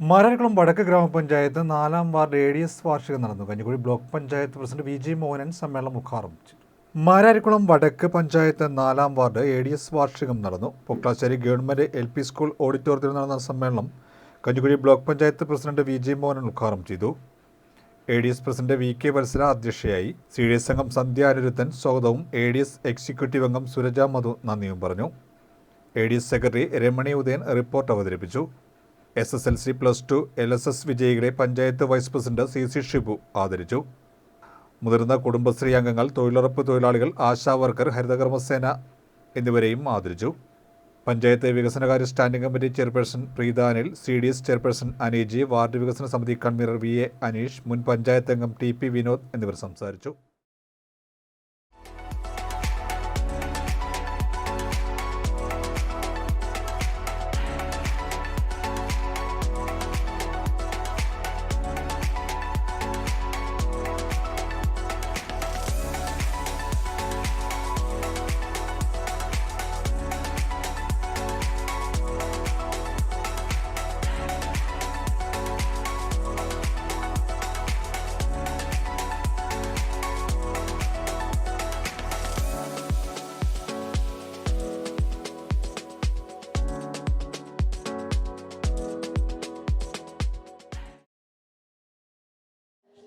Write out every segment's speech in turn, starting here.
മാരാരിക്കുളം വടക്ക് ഗ്രാമപഞ്ചായത്ത് നാലാം വാർഡ് എ ഡി എസ് വാർഷികം നടന്നു. Kanjikuzhi block panchayat president V G Mohanan സമ്മേളനം ഉദ്ഘാടനം മാരാരിക്കുളം വടക്ക് പഞ്ചായത്ത് നാലാം വാർഡ് എ ഡി എസ് വാർഷികം നടന്നു. Pokklassery government L P school ഓഡിറ്റോറിയത്തിൽ നടന്ന സമ്മേളനം Kanjikuzhi block panchayat president V G Mohanan ഉദ്ഘാടനം ചെയ്തു. A D S president V K Vatsala അധ്യക്ഷയായി. സി ഡി എസ് അംഗം സന്ധ്യ അനിരുദ്ധൻ സ്വാഗതവും എ ഡി എസ് എക്സിക്യൂട്ടീവ് അംഗം സുരജ മധു നന്ദിയും പറഞ്ഞു. A D S secretary Ramani Udayan report അവതരിപ്പിച്ചു. S S L C plus two L S S വിജയികളെ panchayat vice president C C Shibu ആദരിച്ചു. മുതിർന്ന കുടുംബശ്രീ അംഗങ്ങൾ തൊഴിലുറപ്പ് തൊഴിലാളികൾ ആശാ വർക്കർ ഹരിതകർമ്മസേന എന്നിവരെയും ആദരിച്ചു. പഞ്ചായത്ത് വികസനകാര്യ standing committee chairperson Preetha Anil C D S chairperson Aneeji ward വികസന സമിതി കൺവീനർ വി എ അനീഷ് മുൻ പഞ്ചായത്ത് അംഗം ടി പി വിനോദ് എന്നിവർ സംസാരിച്ചു.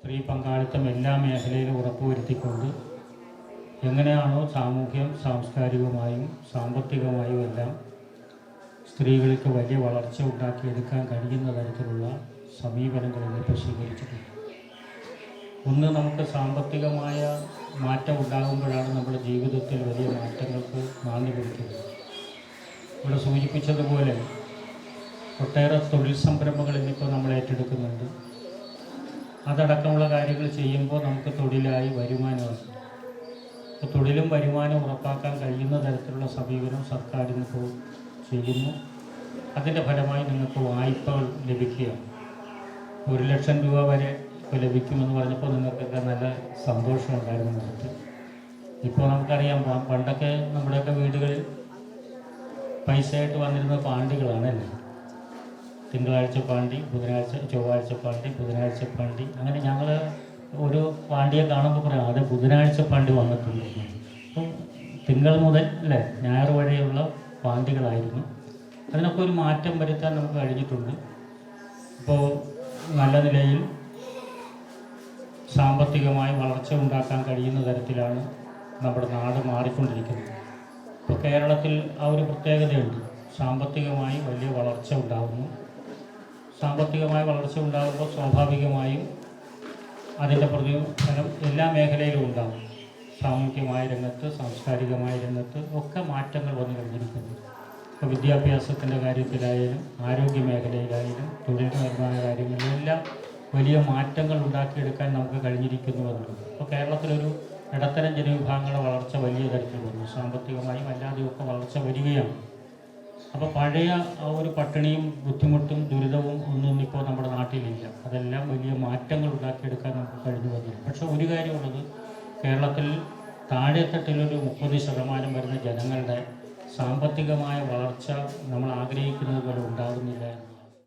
സ്ത്രീ പങ്കാളിത്തം എല്ലാ മേഖലയിലും ഉറപ്പുവരുത്തിക്കൊണ്ട് എങ്ങനെയാണോ സാമൂഹ്യം സാംസ്കാരികമായും സാമ്പത്തികമായും എല്ലാം സ്ത്രീകൾക്ക് വലിയ വളർച്ച ഉണ്ടാക്കിയെടുക്കാൻ കഴിയുന്ന തരത്തിലുള്ള സമീപനങ്ങൾ ഇന്നിപ്പോൾ സ്വീകരിച്ചിട്ടുണ്ട് ഒന്ന് നമുക്ക് സാമ്പത്തികമായ മാറ്റം ഉണ്ടാകുമ്പോഴാണ് നമ്മുടെ ജീവിതത്തിൽ വലിയ മാറ്റങ്ങൾക്ക് നാന്ദി കൊടുക്കുന്നത് ഇവിടെ സൂചിപ്പിച്ചതുപോലെ ഒട്ടേറെ തൊഴിൽ സംരംഭങ്ങൾ ഇന്നിപ്പോൾ നമ്മൾ ഏറ്റെടുക്കുന്നുണ്ട്. അതടക്കമുള്ള കാര്യങ്ങൾ ചെയ്യുമ്പോൾ നമുക്ക് തൊഴിലായി വരുമാനം അപ്പോൾ തൊഴിലും വരുമാനം ഉറപ്പാക്കാൻ കഴിയുന്ന തരത്തിലുള്ള സമീപനം സർക്കാരിന് ഇപ്പോൾ ചെയ്യുന്നു. അതിന്റെ ഫലമായി നിങ്ങൾക്ക് വായ്പകൾ ലഭിക്കുകയാണ്. ഒരു ലക്ഷം രൂപ വരെ ഇപ്പോൾ ലഭിക്കുമെന്ന് പറഞ്ഞപ്പോൾ നിങ്ങൾക്കൊക്കെ നല്ല സന്തോഷമുണ്ടായിരുന്നു നമുക്ക്. ഇപ്പോൾ നമുക്കറിയാം പണ്ടൊക്കെ നമ്മുടെയൊക്കെ വീടുകളിൽ പൈസയായിട്ട് വന്നിരുന്ന പാണ്ടികളാണല്ലേ തിങ്കളാഴ്ച പാണ്ടി ബുധനാഴ്ച ചൊവ്വാഴ്ച പാണ്ടി ബുധനാഴ്ച പാണ്ടി അങ്ങനെ ഞങ്ങൾ ഒരു പാണ്ടിയെ കാണുമ്പോൾ പറയാം അത് ബുധനാഴ്ച പാണ്ടി വന്നിട്ടുണ്ട്. അപ്പം തിങ്കൾ മുതൽ അല്ലേ ഞായർ വരെയുള്ള പാണ്ടികളായിരുന്നു അതിനൊക്കെ ഒരു മാറ്റം വരുത്താൻ നമുക്ക് കഴിഞ്ഞിട്ടുണ്ട്. ഇപ്പോൾ നല്ല നിലയിൽ സാമ്പത്തികമായി വളർച്ച ഉണ്ടാക്കാൻ കഴിയുന്ന തരത്തിലാണ് നമ്മുടെ നാട് മാറിക്കൊണ്ടിരിക്കുന്നത്. ഇപ്പോൾ കേരളത്തിൽ ആ ഒരു പ്രത്യേകതയുണ്ട്. സാമ്പത്തികമായി വലിയ വളർച്ച ഉണ്ടാകുന്നു. സാമ്പത്തികമായ വളർച്ച ഉണ്ടാകുമ്പോൾ സ്വാഭാവികമായും അതിന്റെ പ്രതിഫലം എല്ലാ മേഖലയിലും ഉണ്ടാകും. സാമൂഹികമായ രംഗത്ത് സാംസ്കാരികമായ രംഗത്ത് ഒക്കെ മാറ്റങ്ങൾ വന്നു കഴിഞ്ഞിരിക്കുന്നു. ഇപ്പോൾ വിദ്യാഭ്യാസത്തിന്റെ കാര്യത്തിലായാലും ആരോഗ്യ മേഖലയിലായാലും തൊഴിൽപരമായ കാര്യങ്ങളിലെല്ലാം വലിയ മാറ്റങ്ങൾ ഉണ്ടാക്കിയെടുക്കാൻ നമുക്ക് കഴിഞ്ഞിരിക്കുന്നു എന്നുള്ളത്. ഇപ്പോൾ കേരളത്തിലൊരു ഇടത്തരം ജനവിഭാഗങ്ങളുടെ വളർച്ച വലിയ തരത്തിൽ വന്നു സാമ്പത്തികമായും അല്ലാതെയൊക്കെ വളർച്ച വരികയാണ്. അപ്പോൾ പഴയ ഒരു പട്ടിണിയും ബുദ്ധിമുട്ടും ദുരിതവും ഒന്നും ഇപ്പോൾ നമ്മുടെ നാട്ടിലില്ല. അതെല്ലാം വലിയ മാറ്റങ്ങൾ ഉണ്ടാക്കിയെടുക്കാൻ നമുക്ക് കഴിഞ്ഞു വന്നില്ല പക്ഷെ ഒരു കാര്യമുള്ളത് കേരളത്തിൽ താഴെത്തട്ടിലൊരു മുപ്പത് ശതമാനം വരുന്ന ജനങ്ങളുടെ സാമ്പത്തികമായ വളർച്ച നമ്മൾ ആഗ്രഹിക്കുന്നത് പോലെ ഉണ്ടാകുന്നില്ല